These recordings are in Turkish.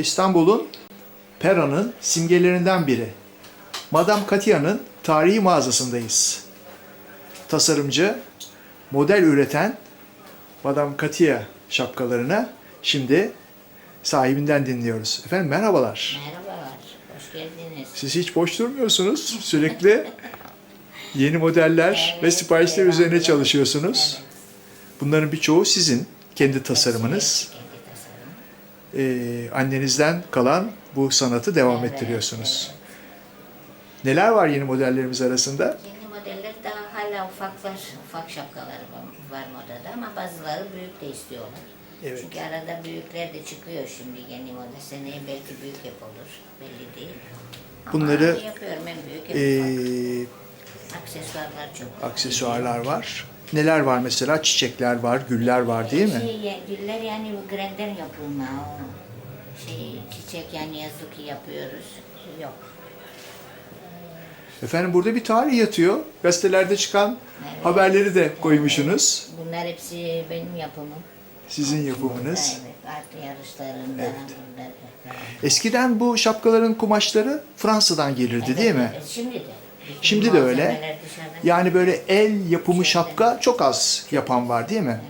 İstanbul'un Pera'nın simgelerinden biri. Madame Katia'nın tarihi mağazasındayız. Tasarımcı, model üreten Madame Katia şapkalarını şimdi sahibinden dinliyoruz. Efendim merhabalar. Merhabalar, hoş geldiniz. Siz hiç boş durmuyorsunuz. Sürekli yeni modeller ve Evet, siparişler devamlı. üzerine çalışıyorsunuz. Evet. Bunların birçoğu sizin kendi tasarımınız. Tasarım. Ee, annenizden kalan bu sanatı devam Evet, ettiriyorsunuz. Neler var yeni modellerimiz arasında? Yeni modeller daha hala ufaklar, ufak şapkalar var, var modada ama bazıları büyük de istiyorlar. Evet. Çünkü arada büyükler de çıkıyor şimdi yeni model. Seneye belki büyük yapılır, belli değil. Ama Bunları, yapıyorum hem büyük hem Ee, ufak. Aksesuarlar çok. aksesuarlar var. Neler var mesela? Çiçekler var, güller var değil mi? Şey, ya- güller yani bu grenden yapılma. O şey, çiçek yani yazlık yapıyoruz. Yok. Efendim burada bir tarih yatıyor. Gazetelerde çıkan Evet. haberleri de koymuşsunuz. Bunlar hepsi benim yapımım. Sizin yapımınız. Evet, art yarışlarında. Evet. bunlar- Eskiden bu şapkaların kumaşları Fransa'dan gelirdi değil mi? evet, Şimdi de. Şimdi de öyle. malzemeler dışarıdan- Yani böyle el yapımı şapka çok az yapan var değil mi?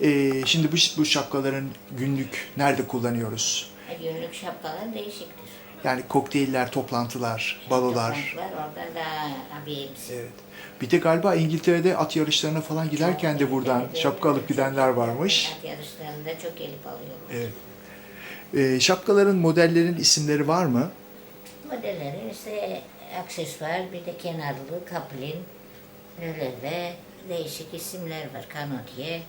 Ee, şimdi bu, bu şapkaların günlük nerede kullanıyoruz? Günlük şapkalar değişiktir. Yani kokteyller, toplantılar, balolar. Toplantılar orada da abi hepsi. Evet. Bir de galiba İngiltere'de at yarışlarına falan giderken de buradan şapka alıp gidenler varmış. At yarışlarında çok elip alıyor. Evet. Ee, şapkaların, modellerin isimleri var mı? Modellerin işte aksesuar, bir de kenarlı, kaplin, öyle ve değişik isimler var. Kanotiye,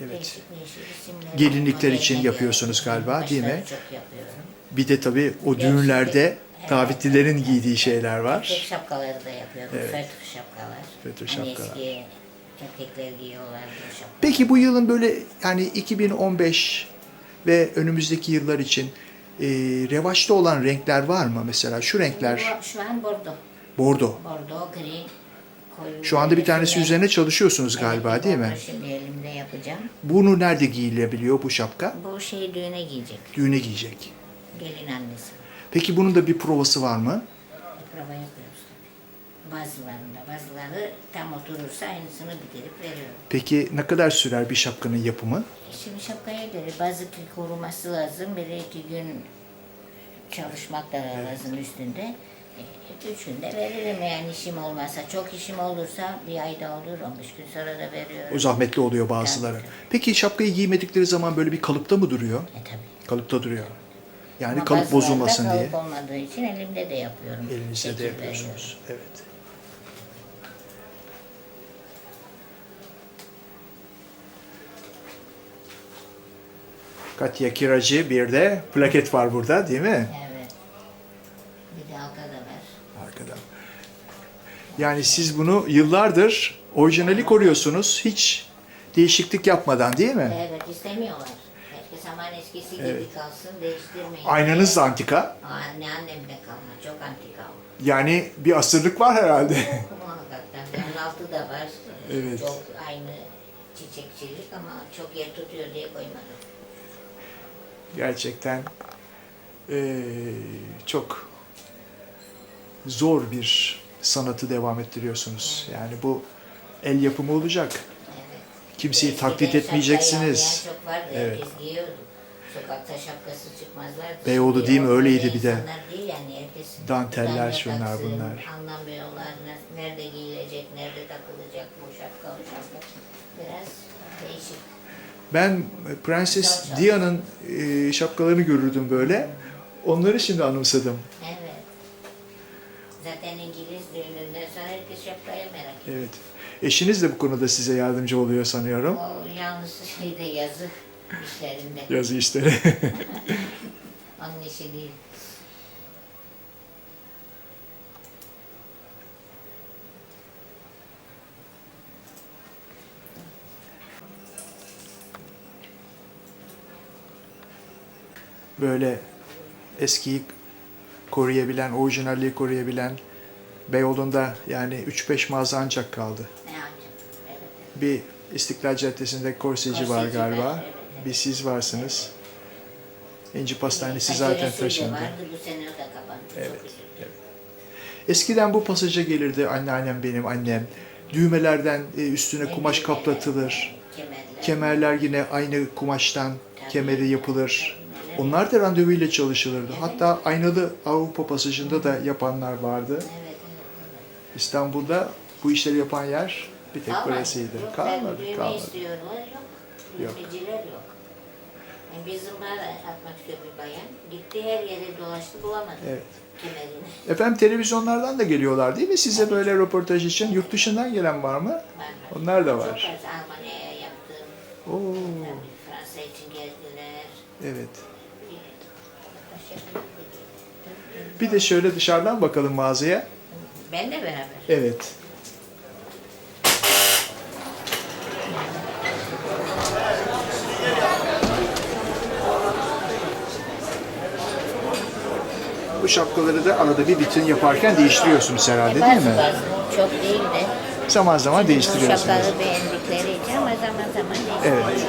Evet. değişik değişik isimler var. Gelinlikler için Modeline yapıyorsunuz galiba, değil mi? çok yapıyorum. Bir de tabii o düğünlerde Evet. davetlilerin giydiği şeyler Erkek var. şapkaları da yapıyorum. Evet. Fötr şapkalar. Fötr Hani şapkalar. eski erkekler giyiyorlar bu şapkaları. Peki bu yılın böyle yani 2015 ve önümüzdeki yıllar için e, revaçta olan renkler var mı? Mesela şu renkler Şu an bordo. bordo. Bordo, gri, koyu. Şu anda bir tanesi üzerine çalışıyorsunuz galiba değil mi? Şimdi elimde yapacağım. Bunu nerede giyilebiliyor bu şapka? Bu şeyi düğüne giyecek. Düğüne giyecek. Gelin annesi. Peki bunun da bir provası var mı? Bir prova yapıyoruz tabii. Bazılarında, bazıları tam oturursa aynısını bitirip veriyorum. Peki ne kadar sürer bir şapkanın yapımı? Şimdi şapkaya göre bazı koruması lazım. Bir iki gün çalışmak da lazım üstünde. E, Üç günde veririm yani işim olmazsa. Çok işim olursa bir ayda olur, 15 gün sonra da veriyorum. O zahmetli oluyor bazıları. Tabii. Peki şapkayı giymedikleri zaman böyle bir kalıpta mı duruyor? E tabii. Kalıpta duruyor. Yani Ama kalıp bazılarında bozulmasın diye. Kalıp olmadığı için elimde de yapıyorum. Elinizde de Şekil yapıyorsunuz. Evet. Katya Kiracı bir de plaket var burada değil mi? Evet. Bir de halka da var. Arkada. Yani siz bunu yıllardır orijinali koruyorsunuz. Hiç değişiklik yapmadan değil mi? Evet istemiyorlar. Herkes aman eskisi gibi Evet. kalsın değiştirmeyin. Aynanız da antika. Anne annemde kalma. Çok antika. Yani bir asırlık var herhalde. Tabii. altı da var. Evet. Çok aynı çiçekçilik ama çok yer tutuyor diye koymadım. Gerçekten eee, çok zor bir sanatı devam ettiriyorsunuz. Yani bu el yapımı olacak. Kimseyi Eskiden taklit etmeyeceksiniz. çok vardı. Evet. Sokakta şapkası çıkmazlardı. Beyoğlu değil mi? Öyleydi bir de. değil yani herkes. Danteller, şunlar, taksın, bunlar. Anlamıyorlar. ne- Nerede giyilecek, nerede takılacak bu şapka, o şapka. Biraz. Ben Prenses Diana'nın eee, şapkalarını görürdüm böyle. Onları şimdi anımsadım. Evet. Zaten İngiliz düğününden sonra herkes şapkaya merak ediyor. Evet. Eşiniz de bu konuda size yardımcı oluyor sanıyorum. O yalnız şeyde yazı işlerinde. Yazı işleri. Onun işi değil. Böyle eskiyi koruyabilen, orijinalliği koruyabilen Beyoğlu'nda yani 3-5 mağaza ancak kaldı. Evet. Bir İstiklal Caddesi'nde korseci var Korseci var, galiba. evet. Bir siz varsınız. İnci Pastanesi zaten taşındı. Vardı, bu sene o da kapandı. Evet, üzüldüm. Eskiden bu pasaja gelirdi anneannem benim annem. Düğmelerden e, üstüne kumaş kaplatılır. Kemerler. Kemerler yine aynı kumaştan kemeri yapılır. Onlar da randevuyla çalışılırdı. Hatta aynalı Avrupa pasajında da yapanlar vardı. Evet, evet, evet. İstanbul'da bu işleri yapan yer bir tek Kalmadı. burasıydı. Yok, Kalmadı, ben kalmadı. istiyorlar, yok. Yok. Yok. Yani bizim var atmak istiyor bir bayan. Gitti her yere dolaştı bulamadı Evet. kemerini. Efendim televizyonlardan da geliyorlar değil mi? Size böyle röportaj için yurt dışından gelen var mı? Var, var. Onlar da Çok var. az Almanya'ya yaptım. Oo, Tabii Fransa için geldiler. evet. Bir de şöyle dışarıdan bakalım mağazaya. Benle beraber. Evet. Bu şapkaları da arada bir vitrin yaparken değiştiriyorsunuz herhalde değil mi? bazı çok değil de. Zaman zaman Bu değiştiriyorsunuz. şapkaları beğendikleri için ama zaman zaman değiştiriyor. Evet.